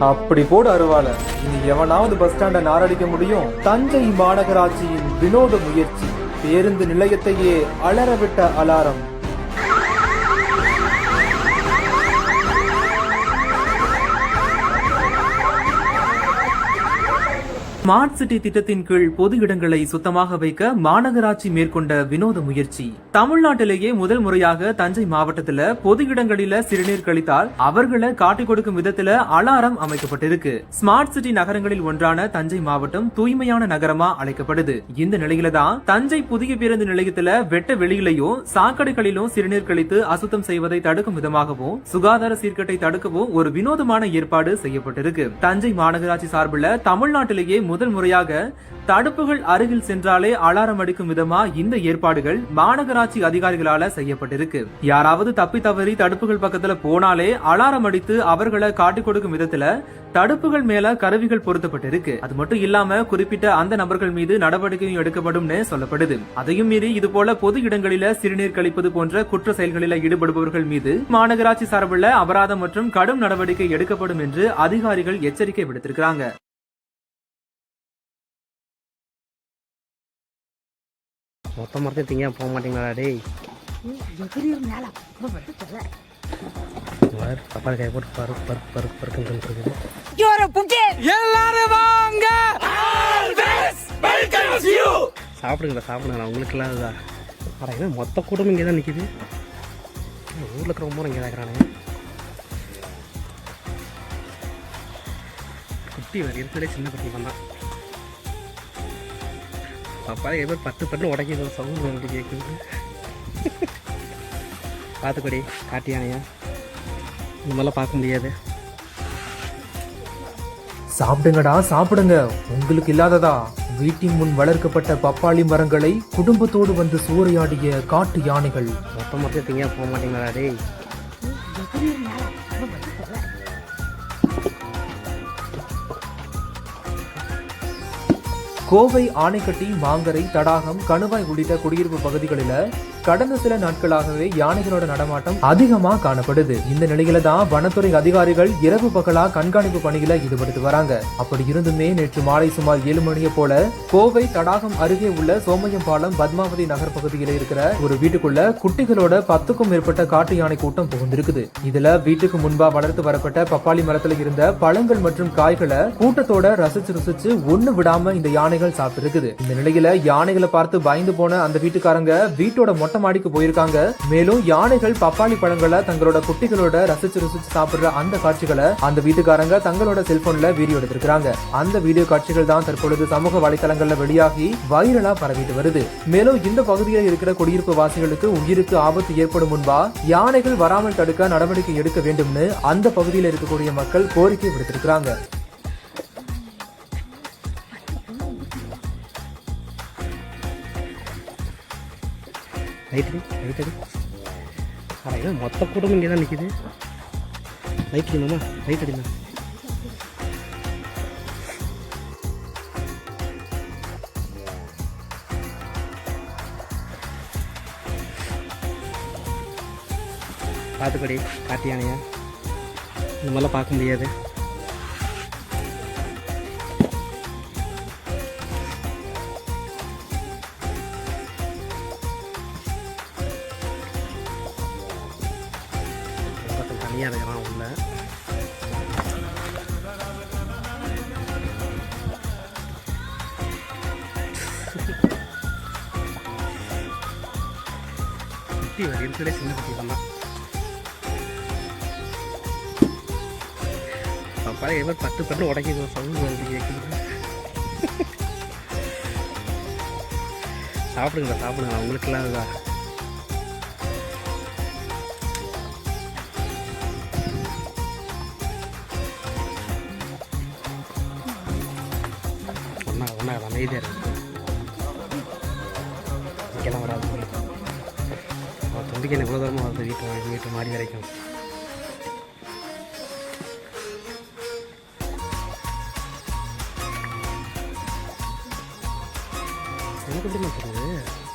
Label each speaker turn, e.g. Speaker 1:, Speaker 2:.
Speaker 1: அப்படி போடு அருவால இனி எவனாவது பஸ் ஸ்டாண்ட நாரடிக்க முடியும்? தஞ்சை மாநகராட்சியின் வினோத முயற்சி. பேருந்து நிலையத்தையே அலறவிட்ட அலாரம். ஸ்மார்ட் சிட்டி திட்டத்தின் கீழ் பொது இடங்களை சுத்தமாக வைக்க மாநகராட்சி மேற்கொண்ட வினோத முயற்சி. தமிழ்நாட்டிலேயே முதல் முறையாக தஞ்சை மாவட்டத்துல பொது இடங்களில சிறுநீர் கழித்தால் அவர்களை காட்டிக் கொடுக்கும் விதத்துல அலாரம் அமைக்கப்பட்டிருக்கு. ஸ்மார்ட் சிட்டி நகரங்களில் ஒன்றான தஞ்சை மாவட்டம் தூய்மையான நகரமா அழைக்கப்படுது. இந்த நிலையில தான் தஞ்சை புதிய பேருந்து நிலையத்துல வெட்ட வெளியிலையும் சாக்கடைகளிலும் சிறுநீர் கழித்து அசுத்தம் செய்வதை தடுக்கும் விதமாகவும் சுகாதார சீர்கேட்டை தடுக்கவும் ஒரு வினோதமான ஏற்பாடு செய்யப்பட்டிருக்கு. தஞ்சை மாநகராட்சி சார்பில் தமிழ்நாட்டிலேயே முதல் முறையாக தடுப்புகள் அருகில் சென்றாலே அலாரம் அடிக்கும் விதமா இந்த ஏற்பாடுகள் மாநகராட்சி அதிகாரிகளால செய்யப்பட்டிருக்கு. யாராவது தப்பி தவறி தடுப்புகள் பக்கத்துல போனாலே அலாரம் அடித்து அவர்களை காட்டிக் கொடுக்கும் விதத்துல தடுப்புகள் மேல கருவிகள் பொருத்தப்பட்டிருக்கு. அது மட்டும் இல்லாம குறிப்பிட்ட அந்த நபர்கள் மீது நடவடிக்கையும் எடுக்கப்படும் சொல்லப்படுது. அதையும் மீறி இது போல பொது இடங்களில சிறுநீர் கழிப்பது போன்ற குற்ற செயல்களில் ஈடுபடுபவர்கள் மீது மாநகராட்சி சார்பில் அபராதம் மற்றும் கடும் நடவடிக்கை எடுக்கப்படும் என்று அதிகாரிகள் எச்சரிக்கை விடுத்திருக்கிறாங்க.
Speaker 2: மொத்த மரத்தையும் திங்க போக மாட்டீங்களா டேய்? தப்பாளி கை போட்டு பரு பரு பரு பருக்குன்னு இருக்குது. சாப்பிடுங்கடா சாப்பிடுங்கடா உங்களுக்கு இல்லாததா? அட என்ன மொத்த கூட்டமும் இங்கே தான் நிற்கிது ஊரில் இருக்கிறவங்க இங்கே தான் இருக்கிறானுங்க. குட்டி வேறு இருக்கிறதே சின்ன பட்டி தான் அப்பா எப்போ பத்து பண்ணு உடைக்கிது சவுண்ட் வந்து கேட்குது பார்த்துக்கொடி காட்டு யானையா. இந்த மாதிரிலாம் பார்க்க முடியாது.
Speaker 1: சாப்பிடுங்கடா சாப்பிடுங்க. உங்களுக்கு இல்லாததா? வீட்டின் முன் வளர்க்கப்பட்ட பப்பாளி மரங்களை குடும்பத்தோடு வந்து சூறையாடிய காட்டு யானைகள்.
Speaker 2: மொத்த மொத்தம் திங்க போக மாட்டீங்களா டேய்
Speaker 1: கோவை ஆணைக்கட்டி மாங்கரை தடாகம் கணுவாய் உள்ளிட்ட குடியிருப்பு பகுதிகளில் கடந்த சில நாட்களாகவே யானைகளோட நடமாட்டம் அதிகமா காணப்படுது. இந்த நிலையில தான் வனத்துறை அதிகாரிகள் இரவு பகலா கண்காணிப்பு பணியில ஈடுபட்டு வராங்க. அப்படி இருந்துமே நேற்று மாலை சுமார் ஏழு மணியை போல கோவை தடாகம் அருகே உள்ள சோமயம்பாலம் பத்மாவதி நகர் பகுதியில் இருக்கிற ஒரு வீட்டுக்குள்ள குட்டிகளோட பத்துக்கும் மேற்பட்ட காட்டு யானை கூட்டம் புகுந்திருக்குது. இதுல வீட்டுக்கு முன்பா வளர்த்து வரப்பட்ட பப்பாளி மரத்துல இருந்த பழங்கள் மற்றும் காய்களை கூட்டத்தோட ரசிச்சு ரசிச்சு ஒண்ணு விடாம இந்த யானை யானைகள் சாப்பிட்டு இருக்குது இந்த நிலையில யானைகளை பார்த்து பயந்து போன அந்த வீட்டுக்காரங்க வீட்டோட மொட்டை மாடிக்கு போயிருக்காங்க. மேலும் யானைகள் பப்பாளி பழங்களை தங்களோட குட்டிகளோட ரசிச்சு ருசிச்சு சாப்பிடுற அந்த காட்சிகளை அந்த வீட்டுக்காரங்க தங்களோட செல்போன்ல வீடியோ எடுத்திருக்காங்க அந்த வீடியோ காட்சிகள் தான் தற்பொழுது சமூக வலைதளங்கள்ல வெளியாகி வைரலா பரவிட்டு வருது. மேலும் இந்த பகுதியில் இருக்கிற குடியிருப்பு வாசிகளுக்கு உயிருக்கு ஆபத்து ஏற்படும் முன்பா யானைகள் வராமல் தடுக்க நடவடிக்கை எடுக்க வேண்டும்னு அந்த பகுதியில் இருக்கக்கூடிய மக்கள் கோரிக்கை விடுத்திருக்கிறாங்க.
Speaker 2: லைட் அடி அட மொத்த கூட்டமும் இங்கே தான் நிற்கிது லைட் அடிமாமா லைட் அடிமா? பார்த்துக்கடி காட்டு யானையா இந்த மாதிரிலாம் பார்க்க முடியாது. தனியாக இருக்கிறான் உள்ள. குட்டி வேறு இருக்கிறே சின்ன குட்டி தான் அப்பா எப்போ பத்து பண்ணு உடைக்கிது சவுண்ட் வந்து கேட்குது சாப்பிடுங்க சாப்பிடுங்களா உங்களுக்கெல்லாம் இதுதான் ஒன்றா அமைதியாக இங்கெல்லாம் வராது. அவன் தம்பிக்கு எனக்கு இவ்வளோ தூரமாக வருது வீட்டு வீட்டு மாடி வரைக்கும். எனக்கு எப்படி தெரியும்